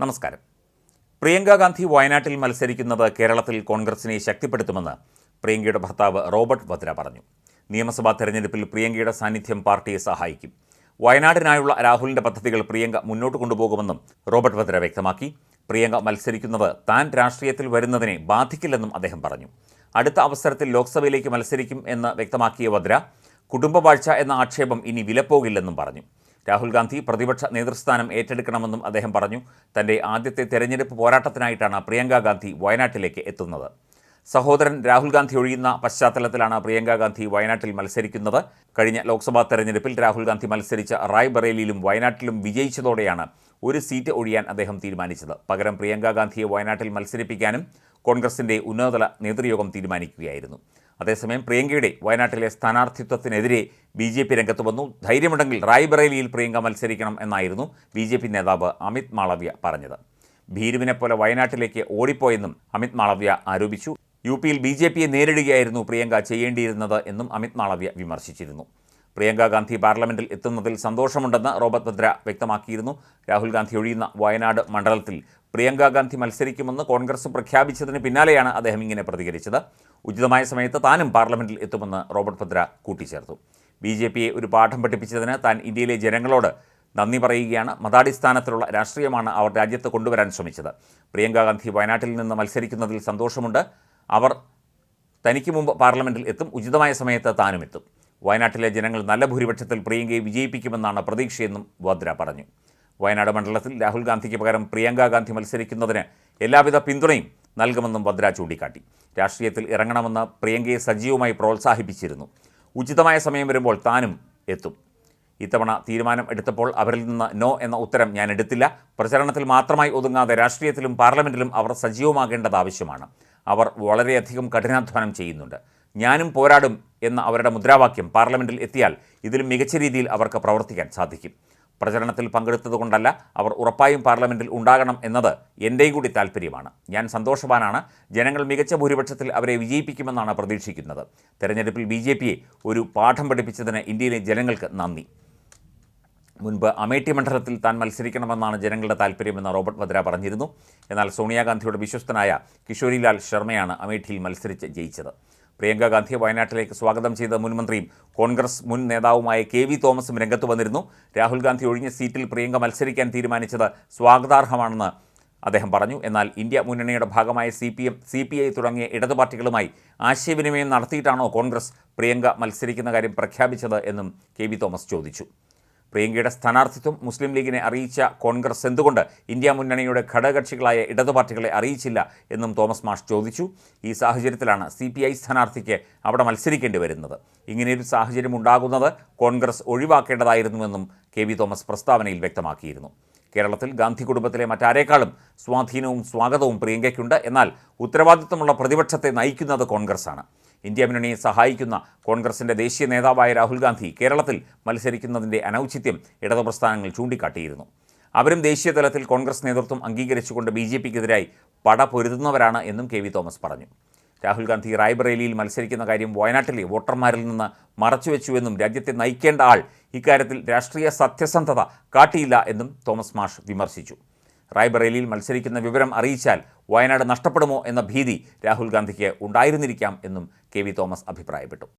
നമസ്കാരം. പ്രിയങ്ക ഗാന്ധി വയനാട്ടിൽ മത്സരിക്കുന്നത് കേരളത്തിൽ കോൺഗ്രസിനെ ശക്തിപ്പെടുത്തുമെന്ന് പ്രിയങ്കയുടെ ഭർത്താവ് റോബർട്ട് വദ്ര പറഞ്ഞു. നിയമസഭാ തെരഞ്ഞെടുപ്പിൽ പ്രിയങ്കയുടെ സാന്നിധ്യം പാർട്ടിയെ സഹായിക്കും. വയനാടിനായുള്ള രാഹുലിന്റെ പദ്ധതികൾ പ്രിയങ്ക മുന്നോട്ട് കൊണ്ടുപോകുമെന്നും റോബർട്ട് വദ്ര വ്യക്തമാക്കി. പ്രിയങ്ക മത്സരിക്കുന്നത് താൻ രാഷ്ട്രീയത്തിൽ വരുന്നതിനെ ബാധിക്കില്ലെന്നും അദ്ദേഹം പറഞ്ഞു. അടുത്ത അവസരത്തിൽ ലോക്സഭയിലേക്ക് മത്സരിക്കും എന്ന് വ്യക്തമാക്കിയ വദ്ര കുടുംബവാഴ്ച എന്ന ആക്ഷേപം ഇനി വിലപ്പോകില്ലെന്നും പറഞ്ഞു. രാഹുൽ ഗാന്ധി പ്രതിപക്ഷ നേതൃസ്ഥാനം ഏറ്റെടുക്കണമെന്നും അദ്ദേഹം പറഞ്ഞു. തന്റെ ആദ്യത്തെ തെരഞ്ഞെടുപ്പ് പോരാട്ടത്തിനായിട്ടാണ് പ്രിയങ്ക ഗാന്ധി വയനാട്ടിലേക്ക് എത്തുന്നത്. സഹോദരൻ രാഹുൽ ഗാന്ധി ഒഴിയുന്ന പശ്ചാത്തലത്തിലാണ് പ്രിയങ്ക ഗാന്ധി വയനാട്ടിൽ മത്സരിക്കുന്നത്. കഴിഞ്ഞ ലോക്സഭാ തെരഞ്ഞെടുപ്പിൽ രാഹുൽ ഗാന്ധി മത്സരിച്ച റായ്ബറേലിയിലും വയനാട്ടിലും വിജയിച്ചതോടെയാണ് ഒരു സീറ്റ് ഒഴിയാൻ അദ്ദേഹം തീരുമാനിച്ചത്. പകരം പ്രിയങ്ക ഗാന്ധിയെ വയനാട്ടിൽ മത്സരിപ്പിക്കാനും കോൺഗ്രസിന്റെ ഉന്നതതല നേതൃയോഗം തീരുമാനിക്കുകയായിരുന്നു. അതേസമയം പ്രിയങ്കയുടെ വയനാട്ടിലെ സ്ഥാനാർത്ഥിത്വത്തിനെതിരെ ബി ജെ പി രംഗത്ത് വന്നു. ധൈര്യമുണ്ടെങ്കിൽ റായ്ബറേലിയിൽ പ്രിയങ്ക മത്സരിക്കണം എന്നായിരുന്നു ബി ജെ പി നേതാവ് അമിത് മാളവ്യ പറഞ്ഞത്. ഭീരുവിനെ പോലെ വയനാട്ടിലേക്ക് ഓടിപ്പോയെന്നും അമിത് മാളവ്യ ആരോപിച്ചു. യു പിയിൽ ബി ജെ പിയെ നേരിടുകയായിരുന്നു പ്രിയങ്ക ചെയ്യേണ്ടിയിരുന്നത് എന്നും അമിത് മാളവ്യ വിമർശിച്ചിരുന്നു. പ്രിയങ്ക ഗാന്ധി പാർലമെന്റിൽ എത്തുന്നതിൽ സന്തോഷമുണ്ടെന്ന് റോബർട്ട് ഭദ്ര വ്യക്തമാക്കിയിരുന്നു. രാഹുൽ ഗാന്ധി ഒഴിയുന്ന വയനാട് മണ്ഡലത്തിൽ പ്രിയങ്ക ഗാന്ധി മത്സരിക്കുമെന്ന് കോൺഗ്രസ് പ്രഖ്യാപിച്ചതിന് പിന്നാലെയാണ് അദ്ദേഹം ഇങ്ങനെ പ്രതികരിച്ചത്. ഉചിതമായ സമയത്ത് താനും പാർലമെന്റിൽ എത്തുമെന്ന് റോബർട്ട് ഭദ്ര കൂട്ടിച്ചേർത്തു. ബി ജെ പിയെ ഒരു പാഠം പഠിപ്പിച്ചതിന് താൻ ഇന്ത്യയിലെ ജനങ്ങളോട് നന്ദി പറയുകയാണ്. മതാടിസ്ഥാനത്തിലുള്ള രാഷ്ട്രീയമാണ് അവർ രാജ്യത്ത് കൊണ്ടുവരാൻ ശ്രമിച്ചത്. പ്രിയങ്ക ഗാന്ധി വയനാട്ടിൽ നിന്ന് മത്സരിക്കുന്നതിൽ സന്തോഷമുണ്ട്. അവർ തനിക്ക് മുമ്പ് പാർലമെന്റിൽ എത്തും. ഉചിതമായ സമയത്ത് താനും എത്തും. വയനാട്ടിലെ ജനങ്ങൾ നല്ല ഭൂരിപക്ഷത്തിൽ പ്രിയങ്കയെ വിജയിപ്പിക്കുമെന്നാണ് പ്രതീക്ഷയെന്നും വദ്ര പറഞ്ഞു. വയനാട് മണ്ഡലത്തിൽ രാഹുൽ ഗാന്ധിക്ക് പകരം പ്രിയങ്ക ഗാന്ധി മത്സരിക്കുന്നതിന് എല്ലാവിധ പിന്തുണയും നൽകുമെന്നും ഭദ്ര ചൂണ്ടിക്കാട്ടി. രാഷ്ട്രീയത്തിൽ ഇറങ്ങണമെന്ന് പ്രിയങ്കയെ സജീവമായി പ്രോത്സാഹിപ്പിച്ചിരുന്നു. ഉചിതമായ സമയം വരുമ്പോൾ താനും എത്തും. ഇത്തവണ തീരുമാനം എടുത്തപ്പോൾ അവരിൽ നിന്ന് നോ എന്ന ഉത്തരം ഞാൻ എടുത്തില്ല. പ്രചരണത്തിൽ മാത്രമായി ഒതുങ്ങാതെ രാഷ്ട്രീയത്തിലും പാർലമെന്റിലും അവർ സജീവമാകേണ്ടത് ആവശ്യമാണ്. അവർ വളരെയധികം കഠിനാധ്വാനം ചെയ്യുന്നുണ്ട്. ഞാനും പോരാടും എന്ന അവരുടെ മുദ്രാവാക്യം പാർലമെന്റിൽ എത്തിയാൽ ഇതിലും മികച്ച രീതിയിൽ അവർക്ക് പ്രവർത്തിക്കാൻ സാധിക്കും. പ്രചരണത്തിൽ പങ്കെടുത്തതുകൊണ്ടല്ല അവർ ഉറപ്പായും പാർലമെന്റിൽ ഉണ്ടാകണം എന്നത് എന്റെയും കൂടി താല്പര്യമാണ് ഞാൻ സന്തോഷവാനാണ്. ജനങ്ങൾ മികച്ച ഭൂരിപക്ഷത്തിൽ അവരെ വിജയിപ്പിക്കുമെന്നാണ് പ്രതീക്ഷിക്കുന്നത്. തെരഞ്ഞെടുപ്പിൽ ബി ജെ പിയെ ഒരു പാഠം പഠിപ്പിച്ചതിന് ഇന്ത്യയിലെ ജനങ്ങൾക്ക് നന്ദി. മുൻപ് അമേഠി മണ്ഡലത്തിൽ താൻ മത്സരിക്കണമെന്നാണ് ജനങ്ങളുടെ താല്പര്യമെന്ന് റോബർട്ട് വദ്ര പറഞ്ഞിരുന്നു. എന്നാൽ സോണിയാഗാന്ധിയുടെ വിശ്വസ്തനായ കിഷോരിലാൽ ശർമ്മയാണ് അമേഠിയിൽ മത്സരിച്ച് ജയിച്ചത്. പ്രിയങ്ക ഗാന്ധി വയനാട്ടിലേക്ക് സ്വാഗതം ചെയ്ത മുൻമന്ത്രിയും കോൺഗ്രസ് മുൻ നേതാവുമായ കെ വി തോമസും രംഗത്ത് വന്നിരുന്നു. രാഹുൽ ഗാന്ധി ഒഴിഞ്ഞ സീറ്റിൽ പ്രിയങ്ക മത്സരിക്കാൻ തീരുമാനിച്ചത് സ്വാഗതാർഹമാണെന്ന് അദ്ദേഹം പറഞ്ഞു. എന്നാൽ ഇന്ത്യ മുന്നണിയുടെ ഭാഗമായ C P M C P I തുടങ്ങിയ ഇടതു പാർട്ടികളുമായി ആശയവിനിമയം നടത്തിയിട്ടാണോ കോൺഗ്രസ് പ്രിയങ്ക മത്സരിക്കുന്ന കാര്യം പ്രഖ്യാപിച്ചത് എന്നും കെ വി തോമസ് ചോദിച്ചു. പ്രിയങ്കയുടെ സ്ഥാനാർത്ഥിത്വം മുസ്ലിം ലീഗിനെ അറിയിച്ച കോൺഗ്രസ് എന്തുകൊണ്ട് ഇന്ത്യ മുന്നണിയുടെ ഘടകകക്ഷികളായ ഇടതു പാർട്ടികളെ അറിയിച്ചില്ല എന്നും തോമസ് മാഷ് ചോദിച്ചു. ഈ സാഹചര്യത്തിലാണ് സി പി ഐ സ്ഥാനാർത്ഥിക്ക് അവിടെ മത്സരിക്കേണ്ടി വരുന്നത്. ഇങ്ങനെയൊരു സാഹചര്യം ഉണ്ടാകുന്നത് കോൺഗ്രസ് ഒഴിവാക്കേണ്ടതായിരുന്നുവെന്നും കെ വി തോമസ് പ്രസ്താവനയിൽ വ്യക്തമാക്കിയിരുന്നു. കേരളത്തിൽ ഗാന്ധി കുടുംബത്തിലെ മറ്റാരേക്കാളും സ്വാധീനവും സ്വാഗതവും പ്രിയങ്കയ്ക്കുണ്ട്. എന്നാൽ ഉത്തരവാദിത്തമുള്ള പ്രതിപക്ഷത്തെ നയിക്കുന്നത് കോൺഗ്രസ്സാണ്. ഇന്ത്യ മുന്നണിയെ സഹായിക്കുന്ന കോൺഗ്രസിന്റെ ദേശീയ നേതാവായ രാഹുൽ ഗാന്ധി കേരളത്തിൽ മത്സരിക്കുന്നതിന്റെ അനൌചിത്യം ഇടതു പ്രസ്ഥാനങ്ങൾ ചൂണ്ടിക്കാട്ടിയിരുന്നു. അവരും ദേശീയ തലത്തിൽ കോൺഗ്രസ് നേതൃത്വം അംഗീകരിച്ചുകൊണ്ട് ബി ജെ പിക്കെതിരായി പട പൊരുതുന്നവരാണ് എന്നും കെ വി തോമസ് പറഞ്ഞു. രാഹുൽ ഗാന്ധി റായ്ബറേലിയിൽ മത്സരിക്കുന്ന കാര്യം വയനാട്ടിലെ വോട്ടർമാരിൽ നിന്ന് മറച്ചുവെച്ചുവെന്നും രാജ്യത്തെ നയിക്കേണ്ട ആൾ ഇക്കാര്യത്തിൽ രാഷ്ട്രീയ സത്യസന്ധത കാട്ടിയില്ല എന്നും തോമസ് മാഷ് വിമർശിച്ചു. റായ്ബറേലിയിൽ മത്സരിക്കുന്ന വിവരം അറിയിച്ചാൽ വയനാട് നഷ്ടപ്പെടുമോ എന്ന ഭീതി രാഹുൽ ഗാന്ധിക്ക് ഉണ്ടായിരുന്നിരിക്കാം എന്നും കെ വി തോമസ് അഭിപ്രായപ്പെട്ടു.